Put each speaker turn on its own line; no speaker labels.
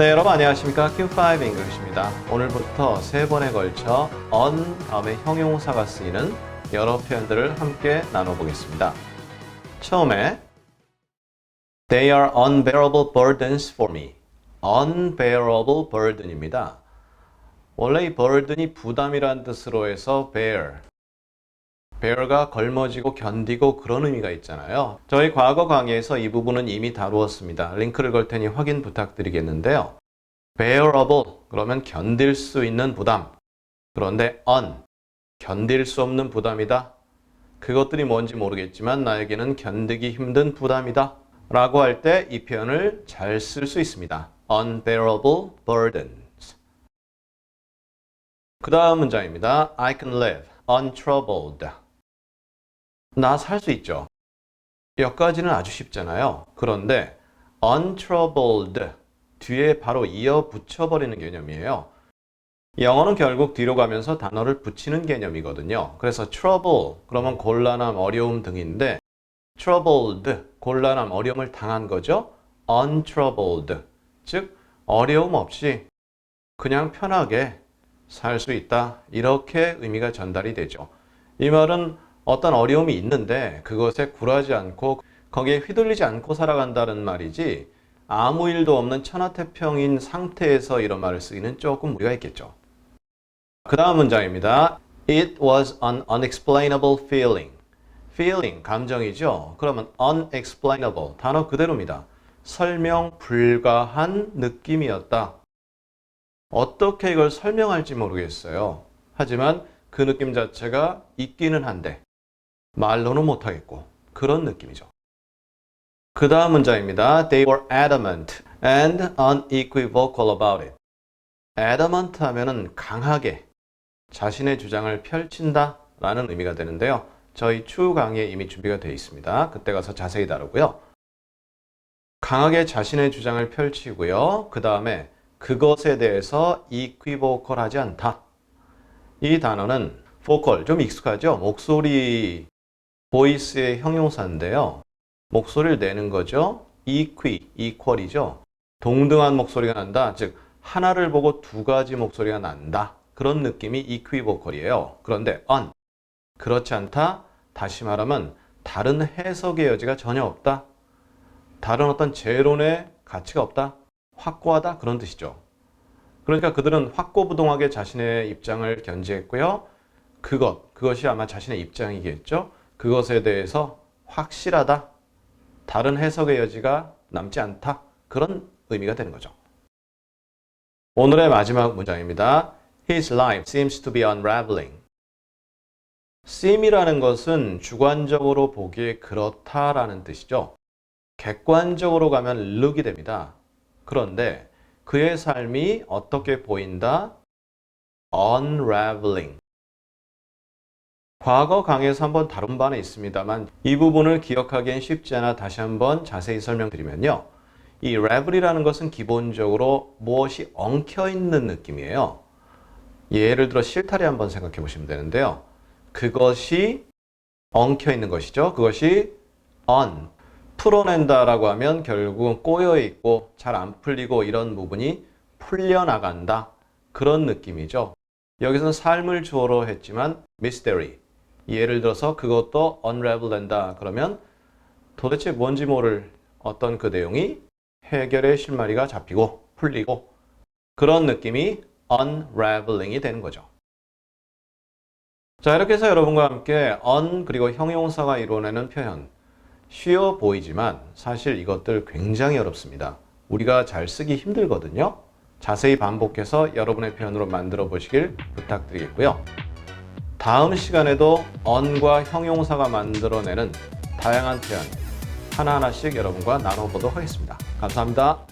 네, 여러분 안녕하십니까? Q5 English입니다. 오늘부터 세 번에 걸쳐 on 다음에 형용사가 쓰이는 여러 표현들을 함께 나눠보겠습니다. 처음에 They are unbearable burdens for me. unbearable burden입니다. 원래 이 burden이 부담이란 뜻으로 해서 bear, bear가 걸머지고 견디고 그런 의미가 있잖아요. 저희 과거 강의에서 이 부분은 이미 다루었습니다. 링크를 걸 테니 확인 부탁드리겠는데요. Bearable 그러면 견딜 수 있는 부담. 그런데 un 견딜 수 없는 부담이다. 그것들이 뭔지 모르겠지만 나에게는 견디기 힘든 부담이다. 라고 할 때 이 표현을 잘 쓸 수 있습니다. unbearable burdens. 그 다음 문장입니다. I can live untroubled. 나 살 수 있죠. 여기까지는 아주 쉽잖아요. 그런데 untroubled 뒤에 바로 이어 붙여버리는 개념이에요. 영어는 결국 뒤로 가면서 단어를 붙이는 개념이거든요. 그래서 trouble 그러면 곤란함, 어려움 등인데 troubled 곤란함, 어려움을 당한 거죠. untroubled 즉 어려움 없이 그냥 편하게 살 수 있다. 이렇게 의미가 전달이 되죠. 이 말은 어떤 어려움이 있는데 그것에 굴하지 않고 거기에 휘둘리지 않고 살아간다는 말이지 아무 일도 없는 천하태평인 상태에서 이런 말을 쓰기는 조금 무리가 있겠죠. 그 다음 문장입니다. It was an unexplainable feeling. feeling, 감정이죠. 그러면 unexplainable, 단어 그대로입니다. 설명 불가한 느낌이었다. 어떻게 이걸 설명할지 모르겠어요. 하지만 그 느낌 자체가 있기는 한데 말로는 못하겠고 그런 느낌이죠. 그 다음 문장입니다. They were adamant and unequivocal about it. adamant 하면은 강하게 자신의 주장을 펼친다 라는 의미가 되는데요. 저희 추후 강의에 이미 준비가 되어 있습니다. 그때 가서 자세히 다루고요. 강하게 자신의 주장을 펼치고요. 그 다음에 그것에 대해서 equivocal 하지 않다. 이 단어는 vocal, 좀 익숙하죠? 목소리, voice의 형용사인데요. 목소리를 내는 거죠. equi, equal이죠. 동등한 목소리가 난다. 즉, 하나를 보고 두 가지 목소리가 난다. 그런 느낌이 equivocal이에요. 그런데 on, 그렇지 않다. 다시 말하면 다른 해석의 여지가 전혀 없다. 다른 어떤 재론의 가치가 없다. 확고하다. 그런 뜻이죠. 그러니까 그들은 확고부동하게 자신의 입장을 견지했고요. 그것, 그것이 아마 자신의 입장이겠죠. 그것에 대해서 확실하다. 다른 해석의 여지가 남지 않다. 그런 의미가 되는 거죠. 오늘의 마지막 문장입니다. His life seems to be unraveling. seem이라는 것은 주관적으로 보기에 그렇다라는 뜻이죠. 객관적으로 가면 look이 됩니다. 그런데 그의 삶이 어떻게 보인다? unraveling. 과거 강의에서 한번 다룬 바는 있습니다만 이 부분을 기억하기엔 쉽지 않아 다시 한번 자세히 설명드리면요. 이 ravel이라는 것은 기본적으로 무엇이 엉켜 있는 느낌이에요. 예를 들어 실타래 한번 생각해 보시면 되는데요. 그것이 엉켜 있는 것이죠. 그것이 on 풀어낸다라고 하면 결국은 꼬여 있고 잘 안 풀리고 이런 부분이 풀려나간다. 그런 느낌이죠. 여기서는 삶을 주어로 했지만 mystery. 예를 들어서 그것도 unravel 된다. 그러면 도대체 뭔지 모를 어떤 그 내용이 해결의 실마리가 잡히고 풀리고 그런 느낌이 unraveling이 되는 거죠. 자, 이렇게 해서 여러분과 함께 on 그리고 형용사가 이루어내는 표현 쉬워 보이지만 사실 이것들 굉장히 어렵습니다. 우리가 잘 쓰기 힘들거든요. 자세히 반복해서 여러분의 표현으로 만들어 보시길 부탁드리겠고요. 다음 시간에도 on과 형용사가 만들어내는 다양한 표현 하나하나씩 여러분과 나눠보도록 하겠습니다. 감사합니다.